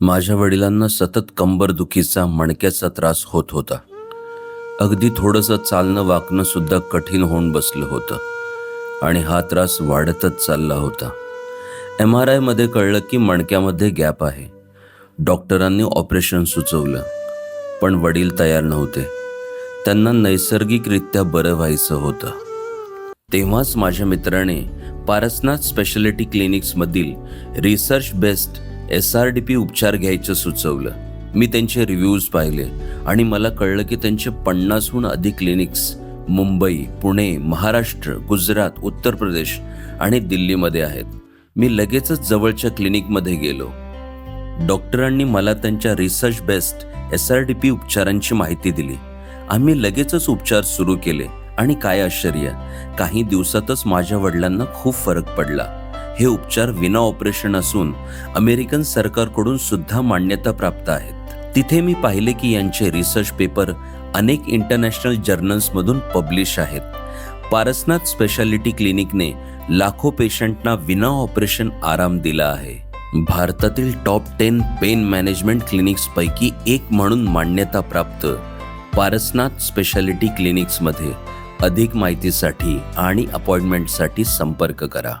माझ्या वडिलांना सतत कंबरदुखीचा मणक्याचा त्रास होत होता. अगदी थोडंसं चालणं वाकणं सुद्धा कठीण होऊन बसलं होतं. आणि हा त्रास वाढतच चालला होता. एम आर आयमध्ये कळलं की मणक्यामध्ये गॅप आहे. डॉक्टरांनी ऑपरेशन सुचवलं. पण वडील तयार नव्हते. त्यांना नैसर्गिकरित्या बरं व्हायचं होतं. तेव्हाच माझ्या मित्राने Parasnath speciality क्लिनिक्समधील research based S R D P उपचार घ्यायचं सुचवलं. मी त्यांचे रिव्ह्यूज पाहिले आणि मला कळलं की त्यांचे पन्नासहून अधिक क्लिनिक्स मुंबई पुणे महाराष्ट्र गुजरात उत्तर प्रदेश आणि दिल्लीमध्ये आहेत. मी लगेचच जवळच्या क्लिनिकमध्ये गेलो. डॉक्टरांनी मला त्यांच्या research based S R D P उपचारांची माहिती दिली. आम्ही लगेचच उपचार सुरू केले आणि काय आश्चर्य काही दिवसातच माझ्या वडिलांना खूप फरक पडला. हे उपचार विना ऑपरेशन असून अमेरिकन सरकारकडून सुद्धा मान्यता प्राप्त आहेत. तिथे मी पाहिले की यांचे रिसर्च पेपर अनेक इंटरनॅशनल जर्नल्समधून पब्लिश आहेत. पारसनाथ स्पेशालिटी क्लिनिकने लाखो पेशंटना विना ऑपरेशन आराम दिला आहे. भारतातील टॉप टेन पेन मॅनेजमेंट क्लिनिक्सपैकी एक म्हणून मान्यता प्राप्त पारसनाथ स्पेशालिटी क्लिनिक्समध्ये अधिक माहितीसाठी आणि अपॉइंटमेंटसाठी संपर्क करा.